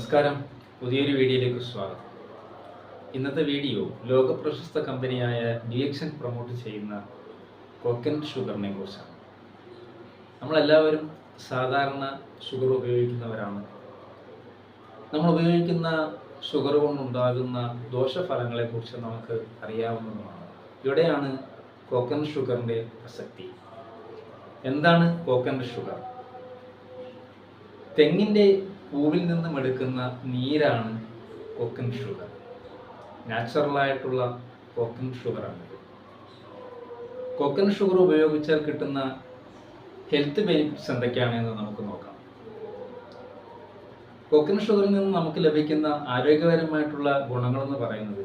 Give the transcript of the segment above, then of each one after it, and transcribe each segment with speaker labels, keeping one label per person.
Speaker 1: നമസ്കാരം. പുതിയൊരു വീഡിയോയിലേക്ക് സ്വാഗതം. ഇന്നത്തെ വീഡിയോ ലോക പ്രശസ്ത കമ്പനിയായ ഡിയക്ഷൻ പ്രൊമോട്ട് ചെയ്യുന്ന കോക്കൻ ഷുഗറിനെ കുറിച്ചാണ്. നമ്മളെല്ലാവരും സാധാരണ ഷുഗർ ഉപയോഗിക്കുന്നവരാണ്. നമ്മൾ ഉപയോഗിക്കുന്ന ഷുഗർ കൊണ്ടുണ്ടാകുന്ന ദോഷഫലങ്ങളെക്കുറിച്ച് നമുക്ക് അറിയാവുന്നതുമാണ്. ഇവിടെയാണ് കോക്കൻ ഷുഗറിന്റെ പ്രസക്തി. എന്താണ് കോക്കൻ ഷുഗർ? തെങ്ങിന്റെ പൂവിൽ നിന്നും എടുക്കുന്ന നീരാണ് കോക്കൻ ഷുഗർ നാച്ചുറലായിട്ടുള്ള കോക്കൻ ഷുഗറാണ് കോക്കൻ ഷുഗർ ഉപയോഗിച്ചാൽ കിട്ടുന്ന ഹെൽത്ത് ബെനിഫിറ്റ്സ് എന്തൊക്കെയാണെന്ന് നമുക്ക് നോക്കാം. കോക്കൻ ഷുഗറിൽ നിന്ന് നമുക്ക് ലഭിക്കുന്ന ആരോഗ്യപരമായിട്ടുള്ള ഗുണങ്ങളെന്ന് പറയുന്നത്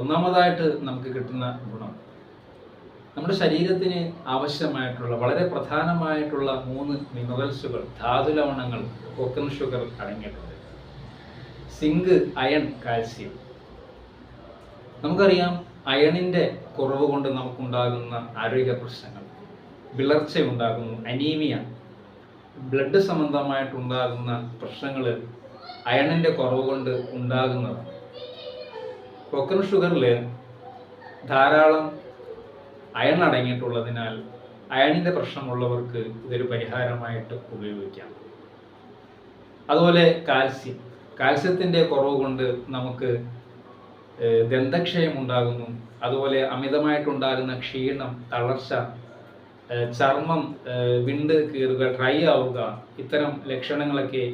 Speaker 1: ഒന്നാമതായിട്ട് നമുക്ക് കിട്ടുന്ന ഗുണം. നമ്മുടെ ശരീരത്തിന് ആവശ്യമായിട്ടുള്ള വളരെ പ്രധാനമായിട്ടുള്ള മൂന്ന് മിനറൽസുകൾ ധാതുലവണങ്ങൾ കൊക്കൻ ഷുഗർ അടങ്ങിയിട്ടുണ്ട്. സിങ്ക് അയൺ കാൽസ്യം നമുക്കറിയാം അയണിന്റെ കുറവ് കൊണ്ട് നമുക്കുണ്ടാകുന്ന ആരോഗ്യ പ്രശ്നങ്ങൾ. വിളർച്ച ഉണ്ടാകുന്നു അനീമിയ ബ്ലഡ് സംബന്ധമായിട്ടുണ്ടാകുന്ന പ്രശ്നങ്ങൾ അയണിന്റെ കുറവ് കൊണ്ട് ഉണ്ടാകുന്നതാണ്. കൊക്കൻ ഷുഗറിൽ ധാരാളം അയൺ അടങ്ങിയിട്ടുള്ളതിനാൽ അയണിന്റെ പ്രശ്നമുള്ളവർക്ക് ഇതൊരു പരിഹാരമായിട്ട് ഉപയോഗിക്കാം. അതുപോലെ കാൽസ്യം. കാൽസ്യത്തിന്റെ കുറവ് കൊണ്ട് നമുക്ക് ദന്തക്ഷയം ഉണ്ടാകുന്നു. അതുപോലെ അമിതമായിട്ടുണ്ടാകുന്ന ക്ഷീണം തളർച്ച ചർമ്മം വിണ്ട് കീറുക ഡ്രൈ ആവുക ഇത്തരം ലക്ഷണങ്ങളൊക്കെ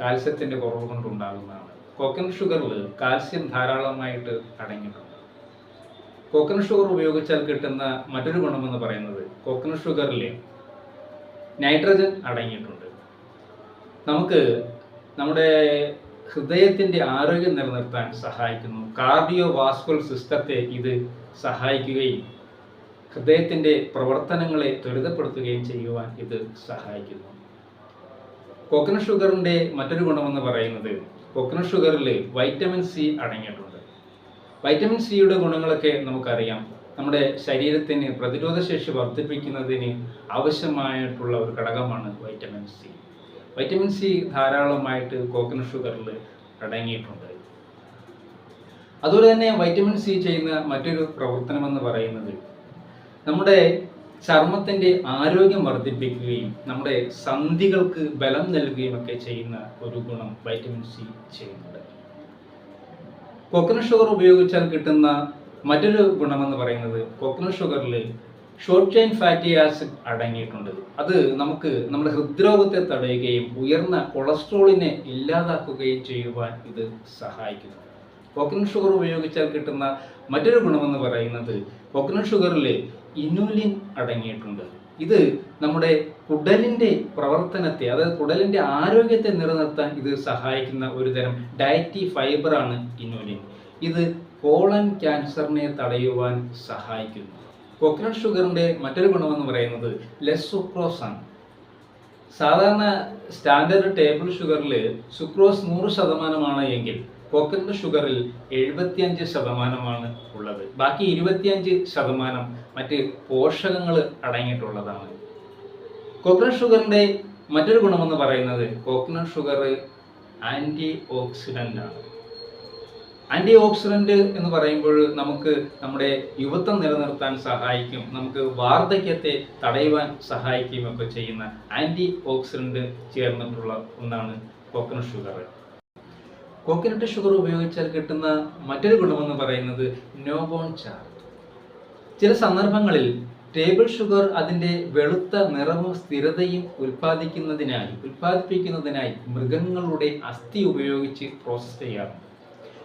Speaker 1: കാൽസ്യത്തിന്റെ കുറവ് കൊണ്ടുണ്ടാകുന്നതാണ്. കൊക്കൻ ഷുഗറിൽ കാൽസ്യം ധാരാളമായിട്ട് അടങ്ങിയിട്ടുണ്ട്. കോക്കനട്ട് ഷുഗർ ഉപയോഗിച്ചാൽ കിട്ടുന്ന മറ്റൊരു ഗുണമെന്ന് പറയുന്നത് കോക്കനട്ട് ഷുഗറിൽ നൈട്രജൻ അടങ്ങിയിട്ടുണ്ട്. നമുക്ക് നമ്മുടെ ഹൃദയത്തിന്റെ ആരോഗ്യം നിലനിർത്താൻ സഹായിക്കുന്നു. കാർഡിയോ വാസ്കുലർ സിസ്റ്റത്തെ ഇത് സഹായിക്കുകയും ഹൃദയത്തിന്റെ പ്രവർത്തനങ്ങളെ ത്വരിതപ്പെടുത്തുകയും ചെയ്യുവാൻ ഇത് സഹായിക്കുന്നു. കോക്കനട്ട് ഷുഗറിന്റെ മറ്റൊരു ഗുണമെന്ന് പറയുന്നത് കോക്കനട്ട് ഷുഗറിൽ വൈറ്റമിൻ സി അടങ്ങിയിട്ടുണ്ട്. വൈറ്റമിൻ സിയുടെ ഗുണങ്ങളൊക്കെ നമുക്കറിയാം. നമ്മുടെ ശരീരത്തിന് പ്രതിരോധ ശേഷി വർദ്ധിപ്പിക്കുന്നതിന് ആവശ്യമായിട്ടുള്ള ഒരു ഘടകമാണ് വൈറ്റമിൻ സി വൈറ്റമിൻ സി ധാരാളമായിട്ട് കോക്കനട്ട് ഷുഗറിൽ അടങ്ങിയിട്ടുണ്ട്. അതുപോലെ തന്നെ വൈറ്റമിൻ സി ചെയ്യുന്ന മറ്റൊരു പ്രവർത്തനമെന്ന് പറയുന്നത് നമ്മുടെ ചർമ്മത്തിന്റെ ആരോഗ്യം വർദ്ധിപ്പിക്കുകയും നമ്മുടെ സന്ധികൾക്ക് ബലം നൽകുകയും ഒക്കെ ചെയ്യുന്ന ഒരു ഗുണം വൈറ്റമിൻ സി ചെയ്യുന്നുണ്ട്. കോക്കനട്ട് ഷുഗർ ഉപയോഗിച്ചാൽ കിട്ടുന്ന മറ്റൊരു ഗുണമെന്ന് പറയുന്നത് കൊക്കനട്ട് ഷുഗറിൽ ഷോർട്ട് ചെയിൻ ഫാറ്റി ആസിഡ് അടങ്ങിയിട്ടുണ്ട്. അത് നമുക്ക് നമ്മുടെ ഹൃദ്രോഗത്തെ തടയുകയും ഉയർന്ന കൊളസ്ട്രോളിനെ ഇല്ലാതാക്കുകയും ചെയ്യുവാൻ ഇത് സഹായിക്കുന്നു. കോക്കനട്ട് ഷുഗർ ഉപയോഗിച്ചാൽ കിട്ടുന്ന മറ്റൊരു ഗുണമെന്ന് പറയുന്നത് കോക്കനട്ട് ഷുഗറിൽ ഇനുലിൻ അടങ്ങിയിട്ടുണ്ട്. ഇത് നമ്മുടെ കുടലിന്റെ പ്രവർത്തനത്തെ അതായത് കുടലിന്റെ ആരോഗ്യത്തെ നിലനിർത്താൻ ഇത് സഹായിക്കുന്ന ഒരു തരം ഡയറ്റി ഫൈബറാണ് ഇനുലിൻ ഇത് കോളൻ ക്യാൻസറിനെ തടയുവാൻ സഹായിക്കുന്നു. കോക്കനട്ട് ഷുഗറിന്റെ മറ്റൊരു ഗുണമെന്ന് പറയുന്നത് ലെസ് സുക്രോസ് ആണ് സാധാരണ സ്റ്റാൻഡേർഡ് ടേബിൾ ഷുഗറിൽ സുക്രോസ് നൂറ് ശതമാനമാണ് എങ്കിൽ കോക്കനട്ട് ഷുഗറിൽ എഴുപത്തിയഞ്ച് ശതമാനമാണ് ഉള്ളത്. ബാക്കി ഇരുപത്തിയഞ്ച് ശതമാനം മറ്റ് പോഷകങ്ങൾ അടങ്ങിയിട്ടുള്ളതാണ്. കോക്കനട്ട് ഷുഗറിന്റെ മറ്റൊരു ഗുണമെന്ന് പറയുന്നത് കോക്കനട്ട് ഷുഗർ ആന്റി ഓക്സിഡന്റ് ആണ്. ആന്റി ഓക്സിഡന്റ് എന്ന് പറയുമ്പോൾ നമുക്ക് നമ്മുടെ യുവത്വം നിലനിർത്താൻ സഹായിക്കും നമുക്ക് വാർദ്ധക്യത്തെ തടയുവാൻ സഹായിക്കുകയും ഒക്കെ ചെയ്യുന്ന ആന്റി ഓക്സിഡന്റ് ചേർന്നിട്ടുള്ള ഒന്നാണ് കോക്കനട്ട് ഷുഗർ കോക്കനട്ട് ഷുഗർ ഉപയോഗിച്ചാൽ കിട്ടുന്ന മറ്റൊരു ഗുണമെന്ന് പറയുന്നത് നോബോൺ ചാർ ചില സന്ദർഭങ്ങളിൽ ടേബിൾ ഷുഗർ അതിന്റെ വെളുത്ത നിറവും സ്ഥിരതയും ഉൽപ്പാദിക്കുന്നതിനായി ഉൽപ്പാദിപ്പിക്കുന്നതിനായി മൃഗങ്ങളുടെ അസ്ഥി ഉപയോഗിച്ച് പ്രോസസ്സ് ചെയ്യാറുണ്ട്.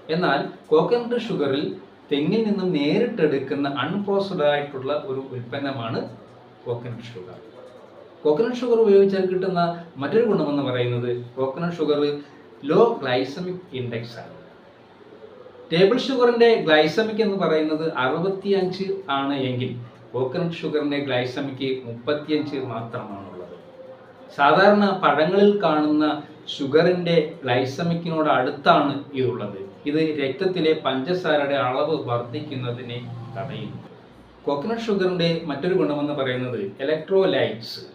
Speaker 1: എന്നാൽ കോക്കനട്ട് ഷുഗറിൽ തെങ്ങിൽ നിന്നും നേരിട്ടെടുക്കുന്ന അൺപ്രോസസ്ഡ് ആയിട്ടുള്ള ഒരു ഉൽപ്പന്നമാണ് കോക്കനട്ട് ഷുഗർ കോക്കനട്ട് ഷുഗർ ഉപയോഗിച്ചാൽ കിട്ടുന്ന മറ്റൊരു ഗുണമെന്ന് പറയുന്നത് coconut sugar low glycemic index ആണ്. ടേബിൾ ഷുഗറിന്റെ ഗ്ലൈസമിക് എന്ന് പറയുന്നത് അറുപത്തിയഞ്ച് ആണ് എങ്കിൽ കോക്കനട്ട് ഷുഗറിന്റെ ഗ്ലൈസമിക് മുപ്പത്തിയഞ്ച് മാത്രമാണുള്ളത്. സാധാരണ പഴങ്ങളിൽ കാണുന്ന ഷുഗറിന്റെ ഗ്ലൈസമിക്കിനോട് അടുത്താണ് ഇതുള്ളത്. ഇത് രക്തത്തിലെ പഞ്ചസാരയുടെ അളവ് വർദ്ധിക്കുന്നതിനെ തടയുന്നു. കോക്കനട്ട് ഷുഗറിന്റെ മറ്റൊരു ഗുണമെന്ന് പറയുന്നത് ഇലക്ട്രോലൈറ്റ്സ്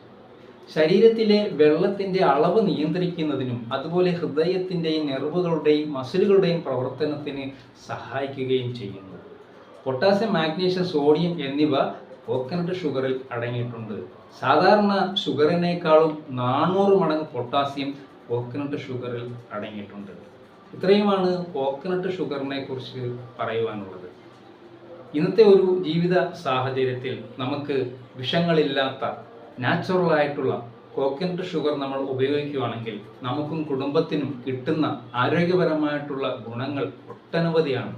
Speaker 1: ശരീരത്തിലെ വെള്ളത്തിന്റെ അളവ് നിയന്ത്രിക്കുന്നതിനും അതുപോലെ ഹൃദയത്തിന്റെയും നെർവുകളുടെയും മസിലുകളുടെയും പ്രവർത്തനത്തിന് സഹായിക്കുകയും ചെയ്യുന്നു. പൊട്ടാസ്യം മാഗ്നീഷ്യം സോഡിയം എന്നിവ കോക്കനട്ട് ഷുഗറിൽ അടങ്ങിയിട്ടുണ്ട്. സാധാരണ ഷുഗറിനേക്കാളും നാനൂറ് മടങ്ങ് പൊട്ടാസ്യം കോക്കനട്ട് ഷുഗറിൽ അടങ്ങിയിട്ടുണ്ട്. ഇത്രയുമാണ് കോക്കനട്ട് ഷുഗറിനെ കുറിച്ച് പറയുവാനുള്ളത്. ഇന്നത്തെ ഒരു ജീവിത സാഹചര്യത്തിൽ നമുക്ക് വിഷങ്ങളില്ലാത്ത നാച്ചുറൽ ആയിട്ടുള്ള കോക്കനട്ട് ഷുഗർ നമ്മൾ ഉപയോഗിക്കുകയാണെങ്കിൽ നമുക്കും കുടുംബത്തിനും കിട്ടുന്ന ആരോഗ്യപരമായിട്ടുള്ള ഗുണങ്ങൾ ഒട്ടനവധിയാണ്.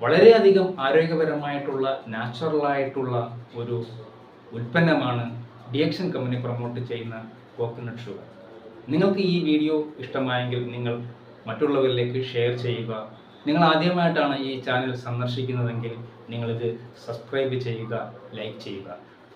Speaker 1: വളരെയധികം ആരോഗ്യപരമായിട്ടുള്ള നാച്ചുറൽ ആയിട്ടുള്ള ഒരു ഉൽപ്പന്നമാണ് ഡിയക്ഷൻ കമ്പനി പ്രൊമോട്ട് ചെയ്യുന്ന കോക്കനട്ട് ഷുഗർ. നിങ്ങൾക്ക് ഈ വീഡിയോ ഇഷ്ടമായെങ്കിൽ നിങ്ങൾ മറ്റുള്ളവരിലേക്ക് ഷെയർ ചെയ്യുക. നിങ്ങൾ ആദ്യമായിട്ടാണ് ഈ ചാനൽ സന്ദർശിക്കുന്നതെങ്കിൽ നിങ്ങളിത് സബ്സ്ക്രൈബ് ചെയ്യുക ലൈക്ക് ചെയ്യുക.